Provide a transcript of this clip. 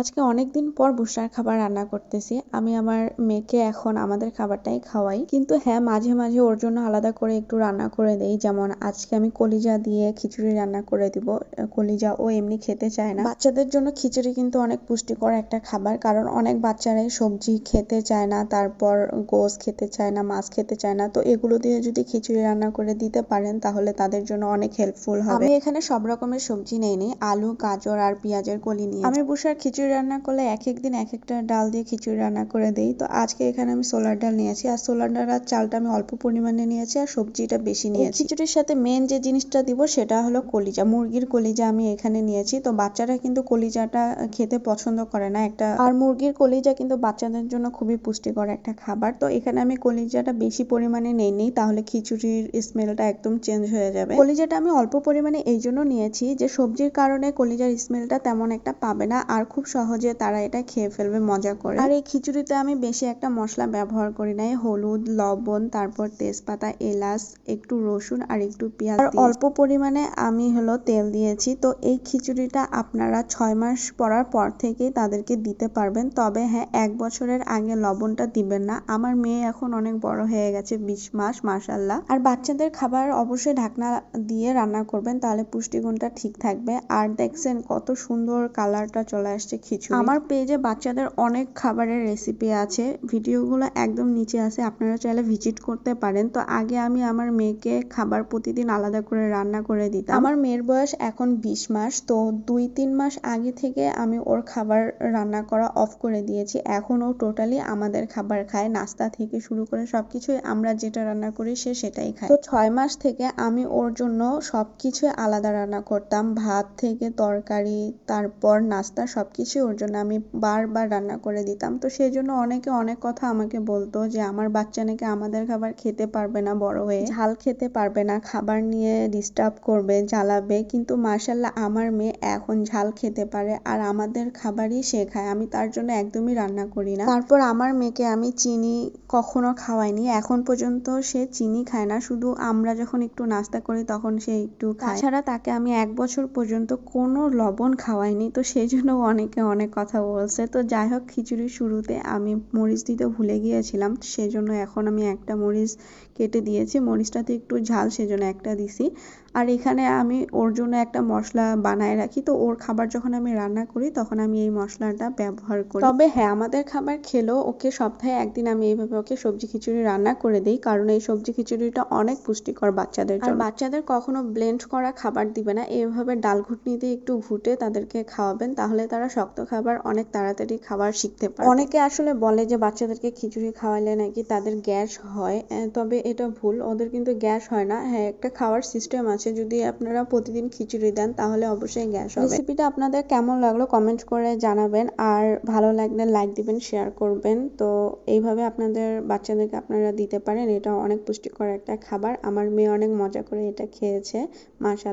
আজকে অনেক দিন পর বুসার খাবার রান্না করতেছি। আমি আমার মেয়েকে এখন আমাদের খাবারটাই খাওয়াই। কিন্তু হ্যাঁ মাঝে মাঝে ওর জন্য আলাদা করে একটু রান্না করে দেই। যেমন আজকে আমি কলিজা দিয়ে খিচুড়ি রান্না করে দিব। কলিজা ও এমনি খেতে চায় না। বাচ্চাদের জন্য খিচুড়ি কিন্তু অনেক পুষ্টিকর একটা খাবার। কারণ অনেক বাচ্চারাই সবজি খেতে চায় না তারপর গোস খেতে চায় না মাছ খেতে চায় না। তো এগুলো দিয়ে যদি খিচুড়ি রান্না করে দিতে পারেন তাহলে তাদের জন্য অনেক হেল্পফুল হবে। আমি এখানে সব রকমের সবজি নেইনি। আলু গাজর আর পেঁয়াজের কলি নিয়ে আমি বুসার খিচুড়ি রান্না করলে এক এক দিন এক একটা ডাল দিয়ে খিচুড়ি রান্না করে দেই। তো আজকে এখানে আমি সোলার ডাল নিয়েছি। আর সোলার ডাল আর চালটা আমি অল্প পরিমাণে নিয়েছি আর সবজিটা বেশি নিয়েছি। খিচুড়ির সাথে মেন যে জিনিসটা দিব সেটা হলো কলিজা। মুরগির কলিজা আমি এখানে নিয়েছি। তো বাচ্চারা কিন্তু কলিজাটা খেতে পছন্দ করে না। একটা আর মুরগির কলিজা কিন্তু বাচ্চাদের জন্য খুবই পুষ্টিকর একটা খাবার। তো এখানে আমি কলিজাটা বেশি পরিমাণে নেইনি তাহলে খিচুড়ির স্মেলটা একদম চেঞ্জ হয়ে যাবে। কলিজাটা আমি অল্প পরিমাণে এই জন্য নিয়েছি যে সবজির কারণে কলিজার স্মেলটা তেমন একটা পাবে না। আর খুব সহজে তারা এটা খেয়ে ফেলবে মজা করে। আর এই খিচুড়িতে আমি বেশি একটা মশলা ব্যবহার করি নাই। হলুদ লবণ তারপর তেজপাতা এলাচ একটু রসুন আর একটু পেঁয়াজ আর অল্প পরিমাণে আমি হলো তেল দিয়েছি। তো এই খিচুড়িটা আপনারা ছয় মাস পরার পর থেকেই তাদেরকে দিতে পারবেন। তবে হ্যাঁ এক বছরের আগে লবণটা দিবেন না। আমার মেয়ে এখন অনেক বড় হয়ে গেছে বিশ মাস মাসাল্লাহ আর বাচ্চাদের খাবার অবশ্যই ঢাকনা দিয়ে রান্না করবেন তাহলে পুষ্টিগুণটা ঠিক থাকবে। আর দেখছেন কত সুন্দর কালারটা চলে আসছে খিচুড়ি। আমার পেজে বাচ্চাদের অনেক খাবারের রেসিপি আছে। ভিডিওগুলো একদম নিচে আছে আপনারা চাইলে ভিজিট করতে পারেন। তো আগে আমি আমার মেয়েকে খাবার প্রতিদিন আলাদা করে রান্না করে দিতাম। আমার মেয়ের বয়স এখন বিশ মাস তো দুই তিন মাস আগে থেকে আমি ওর খাবার রান্না করা অফ করে দিয়েছি। এখন ও টোটালি আমাদের খাবার খায় নাস্তা থেকে শুরু করে সবকিছুই আমরা যেটা রান্না করি সে সেটাই খায়। তো ছয় মাস থেকে আমি ওর জন্য সবকিছু আলাদা রান্না করতাম। ভাত থেকে তরকারি তারপর নাস্তা সবকিছু ওর জন্য আমি বারবার রান্না করে দিতাম। তো সেই জন্য অনেকে অনেক কথা আমাকে বলতো যে, আমার বাচ্চা নাকি আমাদের খাবার খেতে পারবে না, বড় হয়ে। ঝাল খেতে পারবে না, খাবার নিয়ে ডিস্টার্ব করবে, জ্বালাবে। কিন্তু মার্শাল্লাহ আমার মেয়ে এখন ঝাল খেতে পারে আর আমাদের খাবারই সে খায়। আমি তার জন্য একদমই রান্না করি না। তারপর আমার মেয়েকে আমি চিনি কখনো খাওয়াইনি। এখন পর্যন্ত সে চিনি খায় না। শুধু আমরা যখন একটু নাস্তা করি, তখন সে একটু খায়। তাছাড়া তাকে আমি এক বছর পর্যন্ত কোনো লবণ খাওয়াইনি। তো সেই জন্য অনেকে অনেক কথা বলছে। তো যাই হোক খিচুড়ির শুরুতে আমি মরিচ দিতে ভুলে গিয়েছিলাম সেই জন্য এখন আমি একটা মরিচ কেটে দিয়েছি। মরিচটাতে একটু ঝাল সেজন্য একটা দিছি। আর এখানে আমি ওর জন্য একটা মশলা বানায় রাখি। তো ওর খাবার যখন আমি রান্না করি তখন আমি এই মশলাটা ব্যবহার করি। তবে হ্যাঁ আমাদের খাবার খেলেও ওকে সপ্তাহে একদিন আমি এইভাবে ওকে সবজি খিচুড়ি রান্না করে দিই কারণ এই সবজি খিচুড়িটা অনেক পুষ্টিকর বাচ্চাদের জন্য। বাচ্চাদের কখনো ব্লেন্ড করা খাবার দিবে না। এইভাবে ডাল ঘুটনি দিয়ে একটু ঘুটে তাদেরকে খাওয়াবেন তাহলে তারা শক্ত খাবার অনেক তাড়াতাড়ি খাবার শিখতে পারে। অনেকে আসলে বলে যে বাচ্চাদেরকে খিচুড়ি খাওয়ালে নাকি তাদের গ্যাস হয় তবে এটা ভুল। ওদের কিন্তু গ্যাস হয় না। হ্যাঁ একটা খাওয়ার সিস্টেম আছে। যদি আপনারা প্রতিদিন খিচুড়ি দেন তাহলে অবশ্যই গ্যাস হবে। রেসিপিটা আপনাদের কেমন লাগল কমেন্ট করে জানাবেন। আর ভালো লাগলে লাইক দিবেন শেয়ার করবেন। তো এইভাবে আপনাদের বাচ্চাদেরকে আপনারা দিতে পারেন। এটা অনেক পুষ্টিকর একটা খাবার। আমার মেয়ে অনেক মজা করে এটা খেয়েছে। মাশাল্লাহ